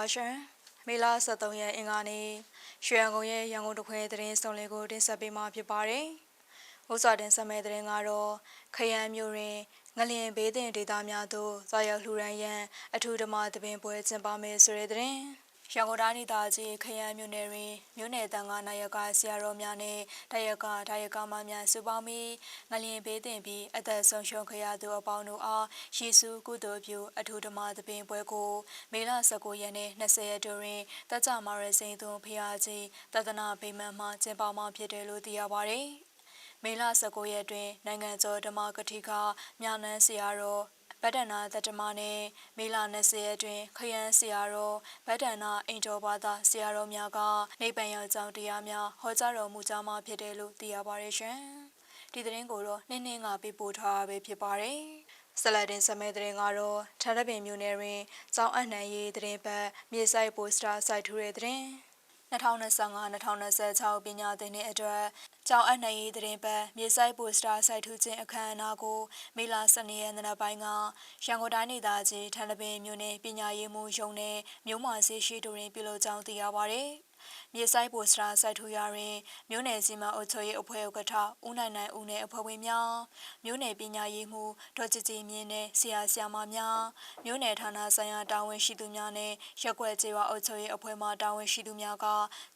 ပါရှင်။မေလ23ရက်အင်္ဂါနေ့ရွှေရန်ကုန်ရဲ့ရန်ကုန်တခွဲသတင်းစုံလင်ကိုတင်ဆက်ပေးမှာဖြစ်ပါတယ်။ဥစွာတင်ဆက်မဲ့သတင်းကတော့ခရမ်းမျိုးတွင်ငလျင်ဘေးတင်ဒေသများသို့ဇာရောက်လှူဒန်းရန်အထူးဓမ္မသဘင်ပွဲကျင်းပမယ်ဆိုတဲ့သတင်း။ ရန်ကုန်တိုင်းဒေသကြီးခရမ်းမြို့နယ်တွင်မြို့နယ်တန်ခါနာယကဆရာတော်များနှင့်တယကဒါယကမများစုပေါင်းပြီးငလျင်ဘေးတင်ပြီးအသက်ဆုံးရှုံးခဲ့ရသူအပေါင်းတို့အားယေရှုကုသိုလ်ပြုအထူးဓမ္မသဘင်ပွဲကိုမေလ19ရက်နေ့20ရက်တွင်တကြမာရစိန်သွန်ဖျားကြီးတဒနာဗိမာန်မှကျင်းပမှာဖြစ်တယ်လို့သိရပါဗျ။မေလ19ရက်တွင်နိုင်ငံကျော်ဓမ္မကတိကမြနန်းဆရာတော် ဗဒ္ဒနာတတမနဲ့မေလ20ရက်တွင် ခရမ်းဆရာတော်ဗဒ္ဒနာအင်တော်ဘာသာဆရာတော်များကနေပန်ရောက်ကြောင်းတရားများဟောကြားတော်မူကြမှာဖြစ်တယ်လို့သိရပါတယ်ရှင်။ဒီသတင်းကိုတော့နှင်းနှင်းကပေးပို့ထားပဲဖြစ်ပါတယ်။ဆလဒင်စမဲသတင်းကတော့ထရပင်မြို့နယ်တွင်စောင်းအနှံရေးသတင်းပတ်မြေဆိုင်ပိုစတာစိုက်ထူတဲ့သတင်း 2025-2026ပညာသင်နှစ်အတွက်ကျောင်းအနှံရေးသတင်းပတ်မြေဆိုင်ပိုစတာစိုက်ထူးခြင်းအခမ်းအနားကိုမေလ12ရက်နေ့ပိုင်းကရန်ကုန်တိုင်းဒေသကြီးထန်လပင်မြို့နယ်ပညာရေးမှူးရုံးနဲ့မြို့မှာဆေးရှိတူတွင်ပြုလုပ်ကြောင်းသိရပါဗျ။ မြေဆိုင်ပိုစတာစိုက်ထူရာတွင်မြို့နယ်စီမံအုပ်ချုပ်ရေးအဖွဲ့ဥက္ကဋ္ဌဦးနိုင်နိုင်ဦးနဲ့အဖွဲ့ဝင်များမြို့နယ်ပညာရေးမှူးဒေါ်ကြည်ကြည်မြင့်နဲ့ဆရာဆရာမများမြို့နယ်ဌာနဆိုင်ရာတာဝန်ရှိသူများနဲ့ရက်ွက်ကျေးရွာအုပ်ချုပ်ရေးအဖွဲ့မှတာဝန်ရှိသူများက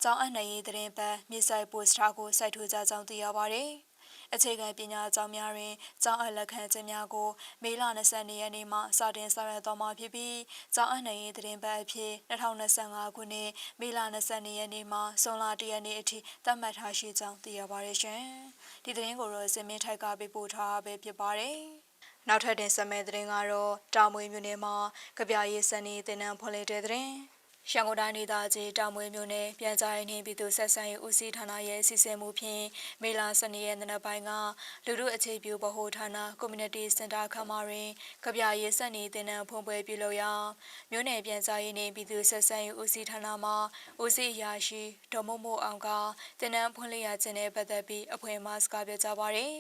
ကျောင်းအနှံရေးသတင်းပတ်မြေဆိုင်ပိုစတာကိုစိုက်ထူကြကြောင်းသိရပါဗျ။ အခြေခံပညာကျောင်းများတွင်ကျောင်းအပ်လက်ခံခြင်းများကို မေလ22ရက်နေ့မှစတင်ဆောင်ရွက်သွားမှာဖြစ်ပြီးကျောင်းအပ်နိုင်ရေးသတင်းပတ်အဖြစ်2025ခုနှစ်မေလ22ရက်နေ့မှဇွန်လ1ရက်နေ့အထိသတ်မှတ်ထားရှိကြောင်းသိရပါတယ်ရှင်။ဒီသတင်းကိုတော့စင်မင်းထိုက်ကပေးပို့ထားပဲဖြစ်ပါတယ်။နောက်ထပ်တင်ဆက်မယ့်သတင်းကတော့တာမွေမြို့နယ်မှာကြပြရေးစနေတင်နန်းဖွင့်လှစ်တဲ့သတင်း။ ရန်ကုန်တိုင်းဒေသကြီးတောင်မွေမြို့နယ်ပြန်ကြားရေးနှင့်ပြည်သူ့ဆက်ဆံရေးဦးစီးဌာနရဲ့စီစဉ်မှုဖြင့်မေလ12ရက်နေ့ပိုင်းကလူမှုအခြေပြုဗဟိုဌာန Community Center ခမာတွင်ကြပြရေးစက်နေတင်နန်းဖွင့်ပွဲပြုလုပ်ရာမြို့နယ်ပြန်ကြားရေးနှင့်ပြည်သူ့ဆက်ဆံရေးဦးစီးဌာနမှဦးစီးရာရှိဒေါ်မို့မို့အောင်ကတင်နန်းဖွင့်လှစ်ရခြင်းနဲ့ပတ်သက်ပြီးအဖွဲ့မှစကားပြောကြားပါရယ်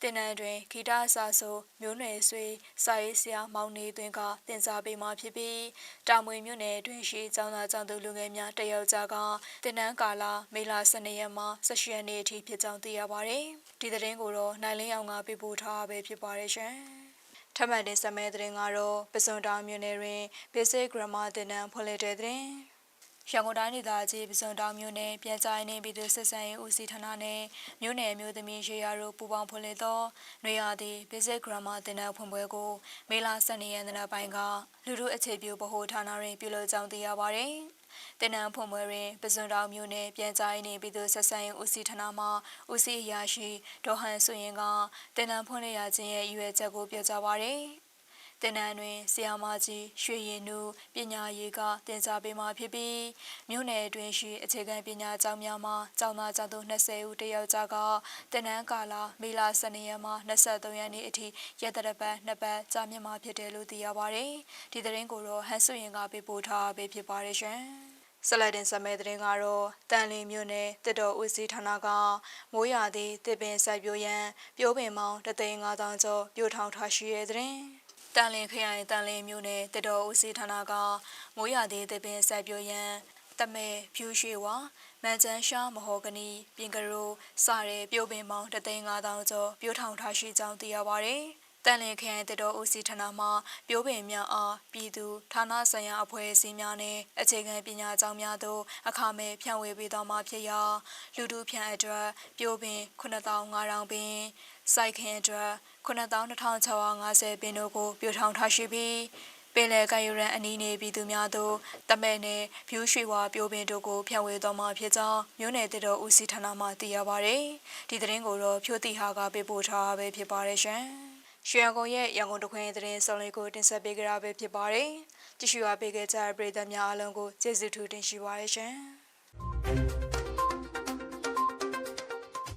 တင်နန်းတွင်ဂီတအစာဆိုမျိုးနွယ်ဆွေစာရေးဆရာမောင်နေသွင်းကတင်စားပေးမှဖြစ်ပြီးတာမွေမြို့နယ်တွင်ရှိကျောင်းသားကျောင်းသူလူငယ်များတယောက်ကြားကတင်နန်းကာလာမေလ12ရက်မှ18ရက်နေ့အထိဖြစ်ကြောင်းသိရပါတယ်။ဒီသတင်းကိုတော့နိုင်လင်းအောင်ကပြပို့ထားပဲဖြစ်ပါတယ်ရှင်။ထပ်မံတင်ဆက်မဲ့သတင်းကတော့ပစွန်တောင်မြို့နယ်တွင် Basic Grammar သင်တန်းဖွင့်လှစ်တဲ့သတင်း။ ရန်ကုန်တိုင်းဒေသကြီးပစွန်တောင်မြို့နယ်ပြန်ကြားရေးပြည်သူ့ဆက်ဆံရေးဦးစီးဌာနနဲ့မြို့နယ်မျိုးသမီးရေရာတို့ပူးပေါင်းဖွင့်လှစ်သောနွေရာသီ Basic Grammar သင်တန်းဖွင့်ပွဲကိုမေလ12ရက်နေ့ပိုင်းကလူလူအခြေပြုဗဟိုဌာနတွင်ပြုလုပ်ကြောင်းသိရပါဗျ။တင်နန်းဖွင့်ပွဲတွင်ပစွန်တောင်မြို့နယ်ပြန်ကြားရေးပြည်သူ့ဆက်ဆံရေးဦးစီးဌာနမှဦးစီးအရာရှိဒေါ်ဟန်ဆွေရင်ကတင်နန်းဖွင့်လှစ်ရခြင်းရဲ့ရည်ရွယ်ချက်ကိုပြောကြားပါဗျ။ တင်နန်းတွင်ဆရာမကြီးရွှေရင်နုပညာရေးကတင်ကြားပေးမှာဖြစ်ပြီးမြို့နယ်အတွင်းရှိအခြေခံပညာကျောင်းများမှာကျောင်းသားကျောင်းသူ20ဦးတယောက်ကြားကတင်နန်းကာလမေလ12ရက်မှ23ရက်နေ့အထိရက်တရပတ်နှစ်ပတ်ကြာမြင့်မှာဖြစ်တယ်လို့သိရပါတယ်။ဒီသတင်းကိုတော့ဟန်ဆွေရင်ကပေးပို့ထားပေးဖြစ်ပါတယ်ရှင်။ဆလဒင်စမဲတဲ့ကတော့တန်လင်းမြို့နယ်တစ်တော်ဦးစီးဌာနကမိုးရသည့်တစ်ပင်စိုက်ပျိုးရန်ပြိုးပင်မောင်းတသိန်း5000ကျော်ပြိုထောင်ထားရှိတဲ့တဲ့ တန်လင်းခရိုင်တန်လင်းမြို့နယ်တတော်ဦးစီးဌာနကမိုးရသေးတဲ့ပင်ဆက်ပြိုရန်တမဲဖြူရွှေဝါမန်ချန်ရှာမဟောဂနီပြင်ကရိုစတဲ့ပြိုပင်ပေါင်း3,500ကျော်ပြိုထောင်ထားရှိကြောင်းသိရပါဗျ။တန်လင်ခရိုင်တတော်ဦးစီးဌာနမှပြိုးပင်များအားပြည်သူဌာနဆိုင်ရာအဖွဲ့အစည်းများနဲ့အခြေခံပညာကျောင်းများသို့အခမဲ့ဖြန့်ဝေပေးသွားမှာဖြစ်ရာလူထုဖြန့်အတွက်ပြိုးပင်9500ပင် စိုက်ခင်အတွက်92,650ပင်တို့ကိုပြထောင်ထားရှိပြီးပင်လယ်ကမ်းရိုးတန်းအနီးနေပြည်သူများသို့တမဲနဲ့ဖြူးရွှေဝါပြိုးပင်တို့ကိုဖျက်ဝေသွားမှာဖြစ်ကြောင်းမြို့နယ်တတော်ဦးစီးဌာနမှသိရပါဗျ။ဒီသတင်းကိုတော့ဖြိုးတီဟာကပေးပို့ထားပဲဖြစ်ပါတယ်ရှင်။ရွှေရန်ကုန်ရဲ့ရန်ကုန်တခွင်သတင်းစုံလေးကိုတင်ဆက်ပေးကြရပဲဖြစ်ပါတယ်။ကြည့်ရှုအားပေးခဲ့ကြတဲ့ပရိသတ်များအားလုံးကိုကျေးဇူးထူးတင်ရှိပါရရှင်။